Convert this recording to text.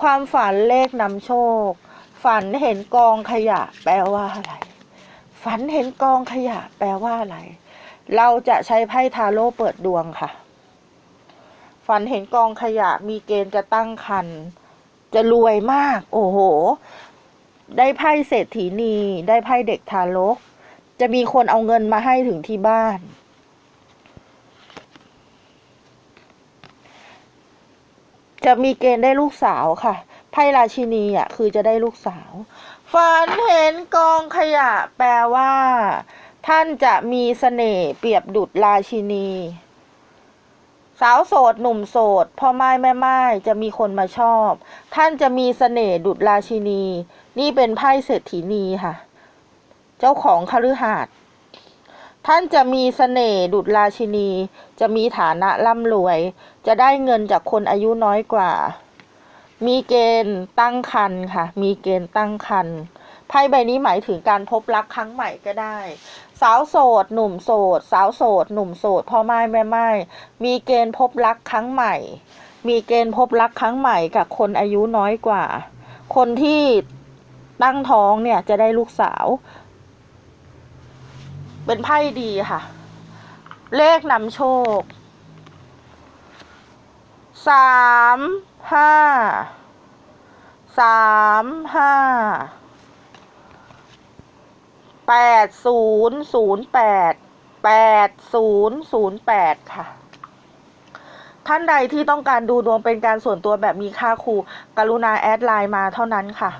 ความฝันเลขนำโชค ฝันเห็นกองขยะ แปลว่าอะไร ฝันเห็นกองขยะ แปลว่าอะไร เราจะใช้ไพ่ทาโร่เปิดดวงค่ะ ฝันเห็นกองขยะ มีเกณฑ์จะตั้งคัน จะรวยมาก โอ้โห ได้ไพ่เศรษฐีนี ได้ไพ่เด็กทารก จะมีคนเอาเงินมาให้ถึงที่บ้าน จะมีเกณฑ์ได้ลูกสาวค่ะ ไพ่ราชินีอะคือจะได้ลูกสาว ฝันเห็นกองขยะแปลว่า ท่านจะมีเสน่ห์เปรียบดุจราชินี สาวโสดหนุ่มโสดพ่อไม้แม่ไม้จะมีคนมาชอบ ท่านจะมีเสน่ห์ดุจราชินี นี่เป็นไพ่เศรษฐีนีค่ะ เจ้าของคฤหาสน์ ท่านจะมีเสน่ห์ดุจราชินี จะมีฐานะร่ำรวย จะได้เงินจากคนอายุน้อยกว่า มีเกณฑ์ตั้งคันค่ะ มีเกณฑ์ตั้งคันไพ่ใบนี้หมายถึงการพบรักครั้งใหม่ก็ได้ สาวโสด หนุ่มโสด สาวโสด หนุ่มโสดพ่อไม้แม่ไม้มีเกณฑ์พบรักครั้งใหม่ มีเกณฑ์พบรักครั้งใหม่กับคนอายุน้อยกว่า คนที่ตั้งท้องเนี่ยจะได้ลูกสาว เป็นไพ่ดีค่ะ เลขนำโชคสามห้าสามห้าแปดศูนย์ศูนย์แปดแปดศูนย์ศูนย์แปดค่ะ ท่านใดที่ต้องการดูดวงเป็นการส่วนตัวแบบมีค่าครูกรุณาแอดไลน์มาเท่านั้นค่ะ